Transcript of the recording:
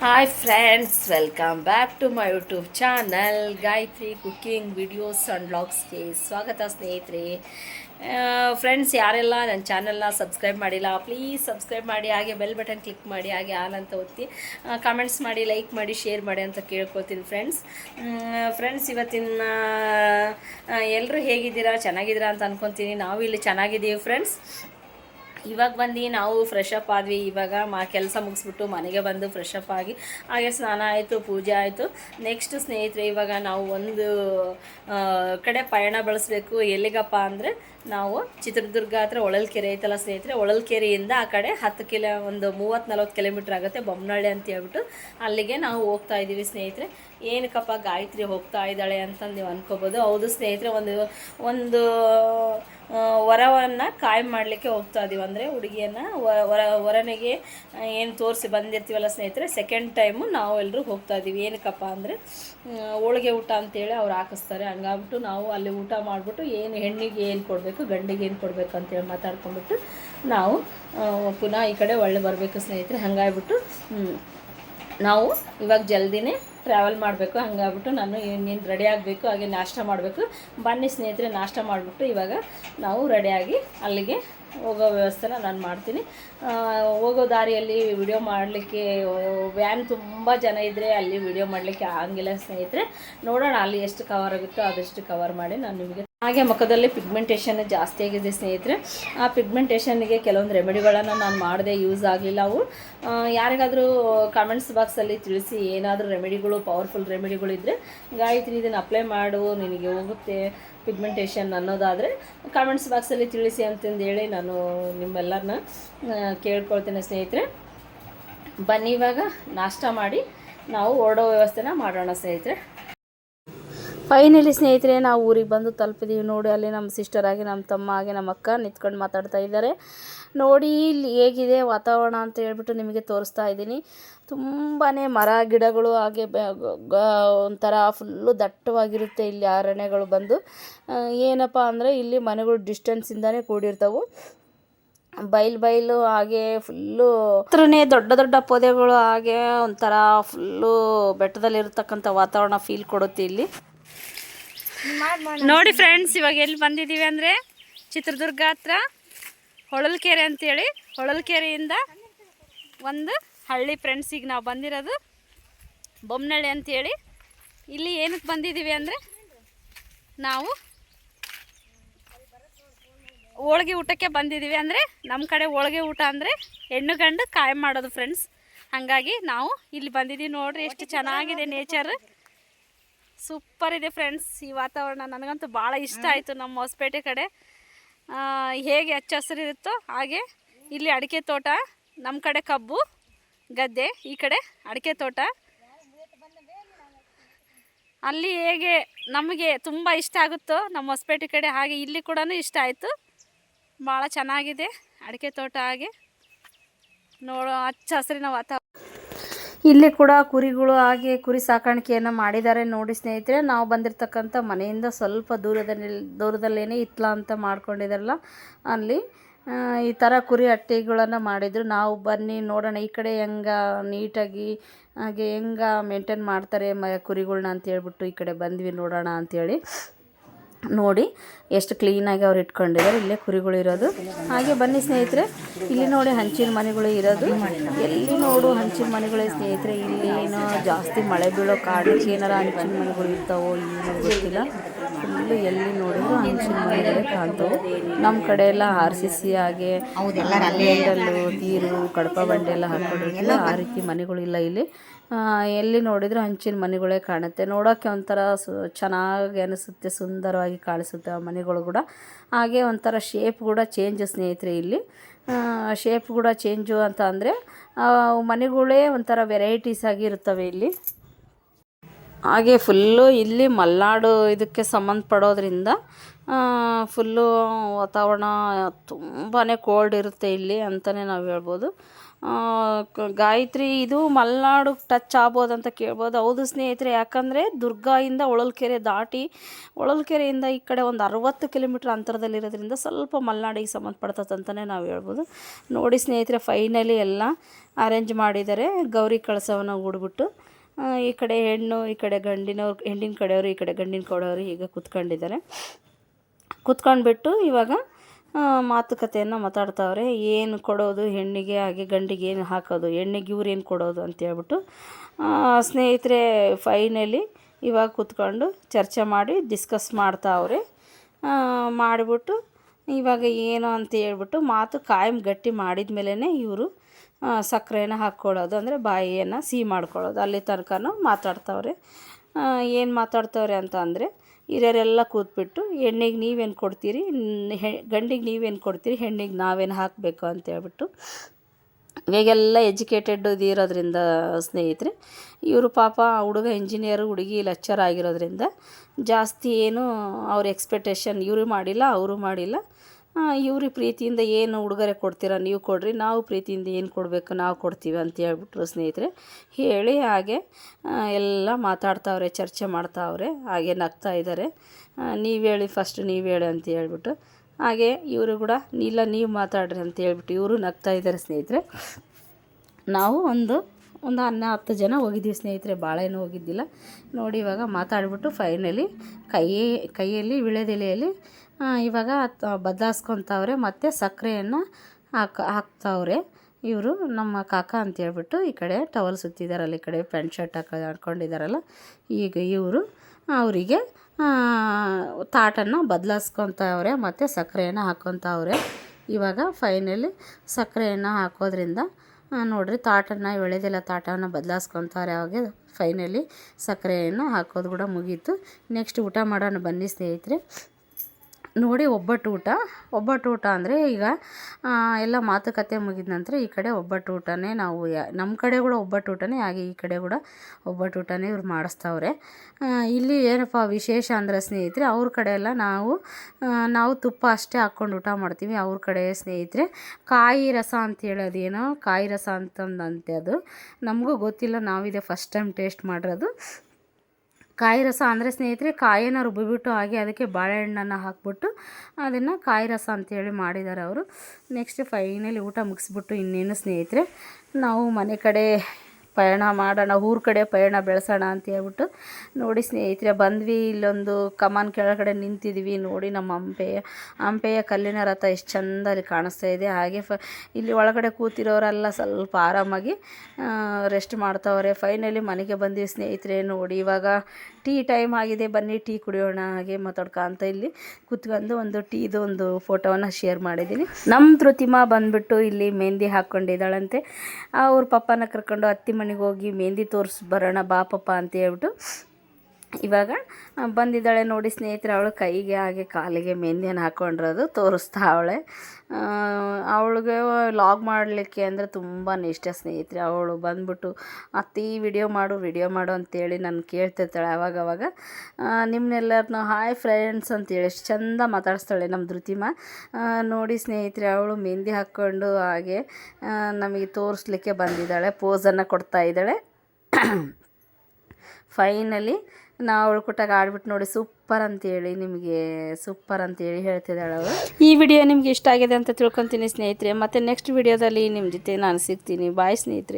Hi friends welcome back to my YouTube channel Gayathri cooking videos and ಬ್ಲಾಗ್ಸ್ಗೆ ಸ್ವಾಗತ ಸ್ನೇಹಿತರೆ. Friends ಯಾರೆಲ್ಲ ನನ್ನ ಚಾನಲ್ನ ಸಬ್ಸ್ಕ್ರೈಬ್ ಮಾಡಿಲ್ಲ ಪ್ಲೀಸ್ ಸಬ್ಸ್ಕ್ರೈಬ್ ಮಾಡಿ, ಹಾಗೆ ಬೆಲ್ ಬಟನ್ ಕ್ಲಿಕ್ ಮಾಡಿ, ಹಾಗೆ ಆಲ್ ಅಂತ ಒತ್ತಿ ಕಾಮೆಂಟ್ಸ್ ಮಾಡಿ ಲೈಕ್ ಮಾಡಿ ಶೇರ್ ಮಾಡಿ ಅಂತ ಕೇಳ್ಕೊತೀನಿ ಫ್ರೆಂಡ್ಸ್ ಫ್ರೆಂಡ್ಸ್ ಇವತ್ತಿನ ಎಲ್ಲರೂ ಹೇಗಿದ್ದೀರಾ, ಚೆನ್ನಾಗಿದ್ದೀರಾ ಅಂತ ಅನ್ಕೊತೀನಿ. ನಾವು ಇಲ್ಲಿ ಚೆನ್ನಾಗಿದ್ದೀವಿ ಫ್ರೆಂಡ್ಸ್ ಇವಾಗ ಬಂದು ನಾವು ಫ್ರೆಶ್ ಅಪ್ ಆದ್ವಿ. ಇವಾಗ ಮಾ ಕೆಲಸ ಮುಗಿಸ್ಬಿಟ್ಟು ಮನೆಗೆ ಬಂದು ಫ್ರೆಶ್ ಅಪ್ ಆಗಿ, ಹಾಗೆ ಸ್ನಾನ ಆಯಿತು, ಪೂಜೆ ಆಯಿತು. ನೆಕ್ಸ್ಟ್ ಸ್ನೇಹಿತರೆ, ಇವಾಗ ನಾವು ಒಂದು ಕಡೆ ಪಯಣ ಬಳಸಬೇಕು. ಎಲ್ಲಿಗಪ್ಪ ಅಂದರೆ ನಾವು ಚಿತ್ರದುರ್ಗ ಹತ್ರ ಹೊಳಲ್ಕೆರೆ ಐತಲ್ಲ ಸ್ನೇಹಿತರೆ? ಒಳಲ್ಕೆರೆಯಿಂದ ಆ ಕಡೆ ಹತ್ತು ಕಿಲೋ, ಒಂದು ಮೂವತ್ತು ನಲ್ವತ್ತು ಕಿಲೋಮೀಟ್ರ್ ಆಗುತ್ತೆ ಬೊಮ್ಮನಹಳ್ಳಿ ಅಂತ ಹೇಳ್ಬಿಟ್ಟು ಅಲ್ಲಿಗೆ ನಾವು ಹೋಗ್ತಾ ಇದ್ದೀವಿ ಸ್ನೇಹಿತರೆ. ಏನಕ್ಕಪ್ಪ ಗಾಯತ್ರಿ ಹೋಗ್ತಾ ಇದ್ದಾಳೆ ಅಂತ ನೀವು ಅನ್ಕೋಬೋದು. ಹೌದು ಸ್ನೇಹಿತರೆ, ಒಂದು ಒಂದು ವರವನ್ನು ಕಾಯಂ ಮಾಡಲಿಕ್ಕೆ ಹೋಗ್ತಾ ಇದೀವಿ. ಅಂದರೆ ಹುಡುಗಿಯನ್ನು ವರ, ವರನಿಗೆ ಏನು ತೋರಿಸಿ ಬಂದಿರ್ತೀವಲ್ಲ ಸ್ನೇಹಿತರೆ ಸೆಕೆಂಡ್ ಟೈಮು ನಾವು ಎಲ್ಲರೂ ಹೋಗ್ತಾ ಇದ್ದೀವಿ ಏನಕ್ಕಪ್ಪ ಅಂದರೆ ಹೋಳಿಗೆ ಊಟ ಅಂತೇಳಿ ಅವ್ರು ಹಾಕಿಸ್ತಾರೆ. ಹಂಗಾಗ್ಬಿಟ್ಟು ನಾವು ಅಲ್ಲಿ ಊಟ ಮಾಡಿಬಿಟ್ಟು ಏನು ಹೆಣ್ಣಿಗೆ ಏನು ಕೊಡಬೇಕು, ಗಂಡಿಗೆ ಏನು ಕೊಡಬೇಕು ಅಂತೇಳಿ ಮಾತಾಡ್ಕೊಂಡ್ಬಿಟ್ಟು ನಾವು ಪುನಃ ಈ ಕಡೆ ಒಳ್ಳೆ ಬರಬೇಕು ಸ್ನೇಹಿತರೆ. ಹಂಗಾಗ್ಬಿಟ್ಟು ನಾವು ಇವಾಗ ಜಲ್ದಿನೇ ಟ್ರಾವೆಲ್ ಮಾಡಬೇಕು, ಹಂಗಾಗ್ಬಿಟ್ಟು ನಾನು ಇನ್ನೇನು ರೆಡಿ ಆಗಬೇಕು, ಹಾಗೆ ನಾಷ್ಟ ಮಾಡಬೇಕು. ಬನ್ನಿ ಸ್ನೇಹಿತರೆ, ನಾಷ್ಟ ಮಾಡಿಬಿಟ್ಟು ಇವಾಗ ನಾವು ರೆಡಿಯಾಗಿ ಅಲ್ಲಿಗೆ ಹೋಗೋ ವ್ಯವಸ್ಥೆನ ನಾನು ಮಾಡ್ತೀನಿ. ಹೋಗೋ ದಾರಿಯಲ್ಲಿ ವಿಡಿಯೋ ಮಾಡಲಿಕ್ಕೆ ವ್ಯಾನ್ ತುಂಬ ಜನ ಇದ್ದರೆ ಅಲ್ಲಿ ವಿಡಿಯೋ ಮಾಡಲಿಕ್ಕೆ ಆಗಂಗಿಲ್ಲ ಸ್ನೇಹಿತರೆ. ನೋಡೋಣ ಅಲ್ಲಿ ಎಷ್ಟು ಕವರ್ ಆಗುತ್ತೋ ಅದಷ್ಟು ಕವರ್ ಮಾಡಿ ನಾನು ನಿಮಗೆ ಹಾಗೆ ಮುಖದಲ್ಲಿ ಪಿಗ್ಮೆಂಟೇಷನ್ ಜಾಸ್ತಿ ಆಗಿದೆ ಸ್ನೇಹಿತರೆ. ಆ ಪಿಗ್ಮೆಂಟೇಷನ್ಗೆ ಕೆಲವೊಂದು ರೆಮಿಡಿಗಳನ್ನು ನಾನು ಮಾಡಿದೆ ಯೂಸ್ ಆಗಲಿಲ್ಲ ಅವು. ಯಾರಿಗಾದರೂ ಕಾಮೆಂಟ್ಸ್ ಬಾಕ್ಸಲ್ಲಿ ತಿಳಿಸಿ ಏನಾದರೂ ರೆಮಿಡಿಗಳು ಪವರ್ಫುಲ್ ರೆಮಿಡಿಗಳಿದ್ದರೆ ಗಾಯತ್ರಿ, ಇದನ್ನು ಅಪ್ಲೈ ಮಾಡು, ನಿನಗೆ ಹೋಗುತ್ತೆ ಪಿಗ್ಮೆಂಟೇಷನ್ ಅನ್ನೋದಾದರೆ ಕಾಮೆಂಟ್ಸ್ ಬಾಕ್ಸಲ್ಲಿ ತಿಳಿಸಿ ಅಂತಂದು ಹೇಳಿ ನಾನು ನಿಮ್ಮೆಲ್ಲರನ್ನ ಕೇಳ್ಕೊಳ್ತೇನೆ ಸ್ನೇಹಿತರೆ. ಬನ್ನಿ ಇವಾಗ ನಾಷ್ಟ ಮಾಡಿ ನಾವು ಹೊರಡೋ ವ್ಯವಸ್ಥೆನ ಮಾಡೋಣ ಸ್ನೇಹಿತರೆ. ಫೈನಲಿ ಸ್ನೇಹಿತರೆ, ನಾವು ಊರಿಗೆ ಬಂದು ತಲುಪಿದೀವಿ. ನೋಡಿ, ಅಲ್ಲಿ ನಮ್ಮ ಸಿಸ್ಟರ್ ಆಗಿ, ನಮ್ಮ ತಮ್ಮ ಆಗಿ, ನಮ್ಮ ಅಕ್ಕ ನಿಂತ್ಕೊಂಡು ಮಾತಾಡ್ತಾ ಇದ್ದಾರೆ. ನೋಡಿ, ಇಲ್ಲಿ ಹೇಗಿದೆ ವಾತಾವರಣ ಅಂತ ಹೇಳ್ಬಿಟ್ಟು ನಿಮಗೆ ತೋರಿಸ್ತಾ ಇದ್ದೀನಿ. ತುಂಬಾ ಮರ, ಗಿಡಗಳು, ಹಾಗೆ ಒಂಥರ ಫುಲ್ಲು ದಟ್ಟವಾಗಿರುತ್ತೆ ಇಲ್ಲಿ ಅರಣ್ಯಗಳು ಬಂದು. ಏನಪ್ಪ ಅಂದರೆ, ಇಲ್ಲಿ ಮನೆಗಳು ಡಿಸ್ಟೆನ್ಸಿಂದನೇ ಕೂಡಿರ್ತವೆ. ಬೈಲು ಬೈಲು, ಹಾಗೆ ಫುಲ್ಲು ಹತ್ರನೇ ದೊಡ್ಡ ದೊಡ್ಡ ಪೊದೆಗಳು, ಹಾಗೆ ಒಂಥರ ಫುಲ್ಲು ಬೆಟ್ಟದಲ್ಲಿರತಕ್ಕಂಥ ವಾತಾವರಣ ಫೀಲ್ ಕೊಡುತ್ತೆ ಇಲ್ಲಿ. ನೋಡಿ ಫ್ರೆಂಡ್ಸ್ ಇವಾಗ ಎಲ್ಲಿ ಬಂದಿದ್ದೀವಿ ಅಂದರೆ ಚಿತ್ರದುರ್ಗ ಹತ್ರ ಹೊಳಲ್ಕೆರೆ ಅಂತೇಳಿ. ಹೊಳಲ್ಕೆರೆಯಿಂದ ಒಂದು ಹಳ್ಳಿ ಫ್ರೆಂಡ್ಸಿಗೆ ನಾವು ಬಂದಿರೋದು ಬೊಮ್ಮನಹಳ್ಳಿ ಅಂತೇಳಿ. ಇಲ್ಲಿ ಏನಕ್ಕೆ ಬಂದಿದ್ದೀವಿ ಅಂದರೆ ನಾವು ಹೋಳ್ಗೆ ಊಟಕ್ಕೆ ಬಂದಿದ್ದೀವಿ ಅಂದರೆ ನಮ್ಮ ಕಡೆ ಹೋಳ್ಗೆ ಊಟ ಅಂದರೆ ಹೆಣ್ಣು ಗಂಡು ಕಾಯಂ ಮಾಡೋದು ಫ್ರೆಂಡ್ಸ್ ಹಾಗಾಗಿ ನಾವು ಇಲ್ಲಿ ಬಂದಿದ್ದೀವಿ ನೋಡ್ರಿ, ಎಷ್ಟು ಚೆನ್ನಾಗಿದೆ ನೇಚರ್ ಸೂಪರ್ ಇದೆ ಫ್ರೆಂಡ್ಸ್ ಈ ವಾತಾವರಣ. ನನಗಂತೂ ಭಾಳ ಇಷ್ಟ ಆಯಿತು ನಮ್ಮ ಹೊಸಪೇಟೆ ಕಡೆ. ಹೇಗೆ ಹಚ್ಚ ಹಸಿರಿರುತ್ತೋ ಹಾಗೆ ಇಲ್ಲಿ ಅಡಿಕೆ ತೋಟ ನಮ್ಮ ಕಡೆ ಕಬ್ಬು ಗದ್ದೆ ಈ ಕಡೆ ಅಡಿಕೆ ತೋಟ. ಅಲ್ಲಿ ಹೇಗೆ ನಮಗೆ ತುಂಬ ಇಷ್ಟ ಆಗುತ್ತೋ ನಮ್ಮ ಹೊಸಪೇಟೆ ಕಡೆ ಹಾಗೆ ಇಲ್ಲಿ ಕೂಡ ಇಷ್ಟ ಆಯಿತು. ಭಾಳ ಚೆನ್ನಾಗಿದೆ ಅಡಿಕೆ ತೋಟ ಹಾಗೆ. ನೋಡೋ ಹಚ್ಚ ಹಸಿರಿನ ವಾತಾವರಣ. ಇಲ್ಲಿ ಕೂಡ ಕುರಿಗಳು ಹಾಗೆ ಕುರಿ ಸಾಕಾಣಿಕೆಯನ್ನು ಮಾಡಿದ್ದಾರೆ ನೋಡಿ ಸ್ನೇಹಿತರೆ. ನಾವು ಬಂದಿರತಕ್ಕಂಥ ಮನೆಯಿಂದ ಸ್ವಲ್ಪ ದೂರದಲ್ಲಿ, ದೂರದಲ್ಲೇನೆ ಇತ್ಲ ಅಂತ ಮಾಡ್ಕೊಂಡಿದ್ದಾರಲ್ಲ, ಅಲ್ಲಿ ಈ ಥರ ಕುರಿ ಹಟ್ಟಿಗಳನ್ನು ಮಾಡಿದರು. ನಾವು ಬನ್ನಿ ನೋಡೋಣ, ಈ ಕಡೆ ಹೆಂಗೆ ನೀಟಾಗಿ ಹಾಗೆ ಹೆಂಗೆ ಮೇಂಟೈನ್ ಮಾಡ್ತಾರೆ ಮ ಕುರಿಗಳ್ನ ಅಂತ ಹೇಳ್ಬಿಟ್ಟು ಈ ಕಡೆ ಬಂದ್ವಿ ನೋಡೋಣ ಅಂಥೇಳಿ ನೋಡಿ ಎಷ್ಟು ಕ್ಲೀನಾಗಿ ಅವ್ರು ಇಟ್ಕೊಂಡಿದ್ದಾರೆ. ಇಲ್ಲೇ ಕುರಿಗಳು ಇರೋದು. ಹಾಗೆ ಬನ್ನಿ ಸ್ನೇಹಿತರೆ, ಇಲ್ಲಿ ನೋಡಿ ಹಂಚಿನ ಮನೆಗಳು ಇರೋದು. ಎಲ್ಲಿ ನೋಡು ಹಂಚಿನ ಮನೆಗಳೇ ಸ್ನೇಹಿತರೆ, ಇಲ್ಲಿ ಏನೋ ಜಾಸ್ತಿ ಮಳೆ ಬೀಳೋ ಕಾರಣಕ್ಕೆ ಏನಾರ ಹಂಚಿನ ಮನೆಗಳು ಇರ್ತಾವೋ ಏನೋ ಗೊತ್ತಿಲ್ಲ. ಫುಲ್ಲು ಎಲ್ಲಿ ನೋಡಿದ್ರು ಹಂಚಿನ ಮನೆಗಳೇ ಕಾಣ್ತಾವೆ ನಮ್ಮ ಕಡೆ ಎಲ್ಲ ಆರ್ ಸಿ ಸಿ ಹಾಗೆ ಲ್ಯಾಂಡಲ್ಲು ನೀರು ಕಡಪ ಬಂಡೆ ಎಲ್ಲ ಹಾಕೊಂಡಿರ್ತೀವಿ ಆ ರೀತಿ ಮನೆಗಳಿಲ್ಲ ಇಲ್ಲಿ ಎಲ್ಲಿ ನೋಡಿದ್ರು ಹಂಚಿನ ಮನೆಗಳೇ ಕಾಣುತ್ತೆ. ನೋಡೋಕ್ಕೆ ಒಂಥರ ಸು ಚೆನ್ನಾಗಿ ಅನಿಸುತ್ತೆ ಸುಂದರವಾಗಿ ಕಾಣಿಸುತ್ತೆ ಆ ಮನೆಗಳು ಕೂಡ. ಹಾಗೆ ಒಂಥರ ಶೇಪ್ ಕೂಡ ಚೇಂಜ್ ಸ್ನೇಹಿತರೆ ಇಲ್ಲಿ. ಶೇಪ್ ಕೂಡ ಚೇಂಜು ಅಂತ ಅಂದರೆ ಮನೆಗಳೇ ಒಂಥರ ವೆರೈಟೀಸ್ ಆಗಿ ಇರ್ತವೆ ಇಲ್ಲಿ. ಹಾಗೆ ಫುಲ್ಲು ಇಲ್ಲಿ ಮಲೆನಾಡು ಇದಕ್ಕೆ ಸಂಬಂಧಪಡೋದ್ರಿಂದ ಫುಲ್ಲು ವಾತಾವರಣ ತುಂಬಾ ಕೋಲ್ಡ್ ಇರುತ್ತೆ ಇಲ್ಲಿ ಅಂತಲೇ ನಾವು ಹೇಳ್ಬೋದು. ಗಾಯತ್ರಿ ಇದು ಮಲೆನಾಡು ಟಚ್ ಆಗ್ಬೋದು ಅಂತ ಕೇಳ್ಬೋದು. ಹೌದು ಸ್ನೇಹಿತರೆ, ಯಾಕಂದರೆ ದುರ್ಗಾಯಿಂದ ಹೊಳಲ್ಕೆರೆ ದಾಟಿ, ಹೊಳಲ್ಕೆರೆಯಿಂದ ಈ ಕಡೆ ಒಂದು ಅರವತ್ತು ಕಿಲೋಮೀಟ್ರ್ ಅಂತರದಲ್ಲಿರೋದ್ರಿಂದ ಸ್ವಲ್ಪ ಮಲೆನಾಡಿಗೆ ಸಂಬಂಧಪಡ್ತದಂತಲೇ ನಾವು ಹೇಳ್ಬೋದು. ನೋಡಿ ಸ್ನೇಹಿತರೆ ಫೈನಲಿ ಎಲ್ಲ ಅರೇಂಜ್ ಮಾಡಿದ್ದಾರೆ ಗೌರಿ ಕಳಸವನ್ನು ಹೂಡ್ಬಿಟ್ಟು ಈ ಕಡೆ ಹೆಣ್ಣು, ಈ ಕಡೆ ಗಂಡಿನವ್ರು, ಹೆಣ್ಣಿನ ಕಡೆಯವರು, ಈ ಕಡೆ ಗಂಡಿನ ಕಡೆಯವರು ಈಗ ಕೂತ್ಕೊಂಡಿದ್ದಾರೆ. ಕೂತ್ಕೊಂಡ್ಬಿಟ್ಟು ಇವಾಗ ಮಾತುಕತೆಯನ್ನು ಮಾತಾಡ್ತಾವ್ರೆ. ಏನು ಕೊಡೋದು ಹೆಣ್ಣಿಗೆ, ಹಾಗೆ ಗಂಡಿಗೆ ಏನು ಹಾಕೋದು? ಹೆಣ್ಣಿಗೆ ಇವ್ರು ಏನು ಕೊಡೋದು ಅಂತ ಹೇಳ್ಬಿಟ್ಟು ಸ್ನೇಹಿತರೆ ಫೈನಲಿ ಇವಾಗ ಕೂತ್ಕೊಂಡು ಚರ್ಚೆ ಮಾಡಿ ಡಿಸ್ಕಸ್ ಮಾಡ್ತಾವ್ರೆ. ಮಾಡಿಬಿಟ್ಟು ಇವಾಗ ಏನು ಅಂತ ಹೇಳ್ಬಿಟ್ಟು ಮಾತು ಕಾಯಂ ಗಟ್ಟಿ ಮಾಡಿದ ಮೇಲೇ ಇವರು ಸಕ್ಕರೆನ ಹಾಕ್ಕೊಳ್ಳೋದು ಅಂದರೆ ಬಾಯಿಯನ್ನು ಸಿಹಿ ಮಾಡ್ಕೊಳ್ಳೋದು. ಅಲ್ಲಿ ತನಕನೂ ಮಾತಾಡ್ತಾವ್ರೆ. ಏನು ಮಾತಾಡ್ತಾವ್ರೆ ಅಂತ ಅಂದರೆ ಹಿರಿಯರೆಲ್ಲ ಕೂತ್ಬಿಟ್ಟು ಹೆಣ್ಣಿಗೆ ನೀವೇನು ಕೊಡ್ತೀರಿ? ಹೆ, ಗಂಡಿಗೆ ನೀವೇನು ಕೊಡ್ತೀರಿ? ಹೆಣ್ಣಿಗೆ ನಾವೇನು ಹಾಕಬೇಕು? ಅಂತ ಹೇಳ್ಬಿಟ್ಟು ಇವಾಗೆಲ್ಲ ಎಜುಕೇಟೆಡ್ ಇದು ಇರೋದ್ರಿಂದ ಸ್ನೇಹಿತರೆ, ಇವರು ಪಾಪ ಹುಡುಗ ಇಂಜಿನಿಯರು ಹುಡುಗಿ ಲೆಕ್ಚರ್ ಆಗಿರೋದ್ರಿಂದ ಜಾಸ್ತಿ ಏನು ಅವ್ರ ಎಕ್ಸ್ಪೆಕ್ಟೇಷನ್ ಇವರು ಮಾಡಿಲ್ಲ, ಅವರು ಮಾಡಿಲ್ಲ. ಇವ್ರಿಗೆ ಪ್ರೀತಿಯಿಂದ ಏನು ಉಡುಗೊರೆ ಕೊಡ್ತೀರಾ, ನೀವು ಕೊಡ್ರಿ, ನಾವು ಪ್ರೀತಿಯಿಂದ ಏನು ಕೊಡಬೇಕು, ನಾವು ಕೊಡ್ತೀವಿ ಅಂತ ಹೇಳ್ಬಿಟ್ರು ಸ್ನೇಹಿತರೆ. ಹೇಳಿ ಹಾಗೆ ಎಲ್ಲ ಮಾತಾಡ್ತಾವ್ರೆ, ಚರ್ಚೆ ಮಾಡ್ತಾವ್ರೆ, ಹಾಗೆ ನಗ್ತಾ ಇದ್ದಾರೆ. ನೀವು ಹೇಳಿ ಫಸ್ಟ್ ನೀವು ಹೇಳಿ ಅಂತ ಹೇಳ್ಬಿಟ್ಟು ಹಾಗೆ ಇವರು ಕೂಡ, ಇಲ್ಲ, ನೀವು ಮಾತಾಡ್ರಿ ಅಂತ ಹೇಳ್ಬಿಟ್ಟು ಇವರು ನಗ್ತಾ ಇದ್ದಾರೆ ಸ್ನೇಹಿತರೆ. ನಾವು ಒಂದು ಒಂದು ಹನ್ನ, ಹತ್ತು ಜನ ಹೋಗಿದ್ದೀವಿ ಸ್ನೇಹಿತರೆ. ಭಾಳ ಹೋಗಿದ್ದಿಲ್ಲ. ನೋಡಿ, ಇವಾಗ ಮಾತಾಡಿಬಿಟ್ಟು ಫೈನಲಿ ಕೈ ಕೈಯಲ್ಲಿ ವಿಳೆದೆಲೆಯಲ್ಲಿ ಇವಾಗ ಬದಲಾಯಿಸ್ಕೊತಾವ್ರೆ ಮತ್ತು ಸಕ್ಕರೆಯನ್ನು ಹಾಕ, ಹಾಕ್ತಾವ್ರೆ. ಇವರು ನಮ್ಮ ಕಾಕ ಅಂತ ಹೇಳ್ಬಿಟ್ಟು ಈ ಕಡೆ ಟವಲ್ ಸುತ್ತಿದ್ದಾರಲ್ಲ ಈ ಕಡೆ ಪ್ಯಾಂಟ್ ಶರ್ಟ್ ಹಾಕ ಹಾಕ್ಕೊಂಡಿದ್ದಾರಲ್ಲ ಈಗ ಇವರು, ಅವರಿಗೆ ತಾಟನ್ನು ಬದಲಾಯಿಸ್ಕೊತಾವ್ರೆ ಮತ್ತು ಸಕ್ಕರೆಯನ್ನು ಹಾಕ್ಕೊತಾವ್ರೆ ಇವಾಗ ಫೈನಲಿ ಸಕ್ಕರೆಯನ್ನು ಹಾಕೋದ್ರಿಂದ ನೋಡಿರಿ ತಾಟನ್ನು, ಎಳೆದೆಲ್ಲ ತಾಟವನ್ನು ಬದಲಾಯಿಸ್ಕೊತಾರೆ ಅವಾಗ ಫೈನಲಿ ಸಕ್ಕರೆಯನ್ನು ಹಾಕೋದು ಕೂಡ ಮುಗೀತು. ನೆಕ್ಸ್ಟ್ ಊಟ ಮಾಡೋಣ ಬನ್ನಿ ಸ್ನೇಹಿತರೆ. ನೋಡಿ ಒಬ್ಬಟ್ಟು ಊಟ. ಒಬ್ಬಟ್ಟು ಊಟ ಅಂದರೆ ಈಗ ಎಲ್ಲ ಮಾತುಕತೆ ಮುಗಿದ ನಂತರ ಈ ಕಡೆ ಒಬ್ಬಟ್ಟು ಊಟನೇ ನಾವು ನಮ್ಮ ಕಡೆ ಕೂಡ ಒಬ್ಬಟ್ಟು ಊಟನೇ, ಹಾಗೆ ಈ ಕಡೆ ಕೂಡ ಒಬ್ಬಟ್ಟು ಊಟನೇ ಇವ್ರು ಮಾಡಿಸ್ತವ್ರೆ. ಇಲ್ಲಿ ಏನಪ್ಪ ವಿಶೇಷ ಅಂದರೆ ಸ್ನೇಹಿತರೆ, ಅವ್ರ ಕಡೆ ಎಲ್ಲ ನಾವು ನಾವು ತುಪ್ಪ ಅಷ್ಟೇ ಹಾಕ್ಕೊಂಡು ಊಟ ಮಾಡ್ತೀವಿ. ಅವ್ರ ಕಡೆ ಸ್ನೇಹಿತರೆ, ಕಾಯಿ ರಸ ಅಂತ ಹೇಳೋದೇನೋ, ಕಾಯಿ ರಸ ಅಂತಂದಂತೆ ಅದು. ನಮಗೂ ಗೊತ್ತಿಲ್ಲ, ನಾವಿದೆ ಫಸ್ಟ್ ಟೈಮ್ ಟೇಸ್ಟ್ ಮಾಡಿರೋದು. ಕಾಯಿ ರಸ ಅಂದರೆ ಸ್ನೇಹಿತರೆ, ಕಾಯಿನ ರುಬ್ಬಿಬಿಟ್ಟು ಹಾಗೆ ಅದಕ್ಕೆ ಬಾಳೆಹಣ್ಣನ್ನು ಹಾಕ್ಬಿಟ್ಟು ಅದನ್ನು ಕಾಯಿ ರಸ ಅಂತೇಳಿ ಮಾಡಿದ್ದಾರೆ ಅವರು. ನೆಕ್ಸ್ಟ್ ಫೈನಲಿ ಊಟ ಮುಗಿಸ್ಬಿಟ್ಟು ಇನ್ನೇನು ಸ್ನೇಹಿತರೆ, ನಾವು ಮನೆ ಕಡೆ ಪಯಣ ಮಾಡೋಣ, ಊರ ಕಡೆ ಪಯಣ ಬೆಳೆಸೋಣ ಅಂತ ಹೇಳ್ಬಿಟ್ಟು ನೋಡಿ ಸ್ನೇಹಿತರೆ, ಬಂದ್ವಿ. ಇಲ್ಲೊಂದು ಕಮಾನ್ ಕೆಳಗಡೆ ನಿಂತಿದ್ವಿ. ನೋಡಿ ನಮ್ಮ ಹಂಪೆಯ ಹಂಪೆಯ ಕಲ್ಲಿನ ರಥ ಎಷ್ಟು ಚಂದ ಅಲ್ಲಿ ಕಾಣಿಸ್ತಾ ಇದೆ. ಹಾಗೆ ಫ, ಇಲ್ಲಿ ಒಳಗಡೆ ಕೂತಿರೋರೆಲ್ಲ ಸ್ವಲ್ಪ ಆರಾಮಾಗಿ ರೆಸ್ಟ್ ಮಾಡ್ತಾವ್ರೆ. ಫೈನಲಿ ಮನೆಗೆ ಬಂದ್ವಿ ಸ್ನೇಹಿತರೆ. ನೋಡಿ ಇವಾಗ ಟೀ ಟೈಮ್ ಆಗಿದೆ, ಬನ್ನಿ ಟೀ ಕುಡಿಯೋಣ, ಹಾಗೆ ಮಾತಾಡ್ಕೊಂತ ಇಲ್ಲಿ ಕೂತ್ಕೊಂಡು ಒಂದು ಟೀದು ಒಂದು ಫೋಟೋವನ್ನು ಶೇರ್ ಮಾಡಿದ್ದೀನಿ. ನಮ್ಮ ಧೃತಿಮಾ ಬಂದುಬಿಟ್ಟು ಇಲ್ಲಿ ಮೆಹಂದಿ ಹಾಕ್ಕೊಂಡಿದ್ದಾಳಂತೆ. ಅವ್ರ ಪಪ್ಪನ ಕರ್ಕೊಂಡು ಅತ್ತಿ ಮನೆಗೆ ಹೋಗಿ ಮೆಹಂದಿ ತೋರಿಸಿ ಬರೋಣ ಬಾ ಪಪ್ಪ ಅಂತ ಹೇಳ್ಬಿಟ್ಟು ಇವಾಗ ಬಂದಿದ್ದಾಳೆ ನೋಡಿ ಸ್ನೇಹಿತರೆ, ಅವಳು ಕೈಗೆ ಹಾಗೆ ಕಾಲಿಗೆ ಮೆಹಂದಿಯನ್ನು ಹಾಕ್ಕೊಂಡಿರೋದು ತೋರಿಸ್ತಾ ಅವಳೆ. ಅವಳಿಗೆ ಲಾಗ್ ಮಾಡಲಿಕ್ಕೆ ಅಂದರೆ ತುಂಬಾ ಇಷ್ಟ ಸ್ನೇಹಿತರೆ. ಅವಳು ಬಂದ್ಬಿಟ್ಟು, ಅತ್ತಿ ವಿಡಿಯೋ ಮಾಡು ವಿಡಿಯೋ ಮಾಡು ಅಂತೇಳಿ ನಾನು ಕೇಳ್ತಿರ್ತಾಳೆ ಅವಾಗವಾಗ ನಿಮ್ಮನ್ನೆಲ್ಲರನ್ನೂ ಹಾಯ್ ಫ್ರೆಂಡ್ಸ್ ಅಂತೇಳಿ ಎಷ್ಟು ಚಂದ ಮಾತಾಡಿಸ್ತಾಳೆ ನಮ್ಮ ಧೃತಿಮ. ನೋಡಿ ಸ್ನೇಹಿತರೆ, ಅವಳು ಮೆಹಂದಿ ಹಾಕ್ಕೊಂಡು ಹಾಗೆ ನಮಗೆ ತೋರಿಸ್ಲಿಕ್ಕೆ ಬಂದಿದ್ದಾಳೆ ಪೋಸನ್ನು ಕೊಡ್ತಾ ಇದ್ದಾಳೆ. ಫೈನಲಿ ನಾವು ಅವಳು ಕೊಟ್ಟಾಗ ಆಡ್ಬಿಟ್ಟು ನೋಡಿ ಸೂಪರ್ ಅಂತೇಳಿ ನಿಮಗೆ ಸೂಪರ್ ಅಂತೇಳಿ ಹೇಳ್ತಿದ್ದಾಳೆ ಅವಳು. ಈ ವಿಡಿಯೋ ನಿಮ್ಗೆ ಇಷ್ಟ ಆಗಿದೆ ಅಂತ ತಿಳ್ಕೊತೀನಿ ಸ್ನೇಹಿತರೆ. ಮತ್ತೆ ನೆಕ್ಸ್ಟ್ ವಿಡಿಯೋದಲ್ಲಿ ನಿಮ್ಮ ಜೊತೆ ನಾನು ಸಿಗ್ತೀನಿ. ಬಾಯ್ ಸ್ನೇಹಿತರೆ.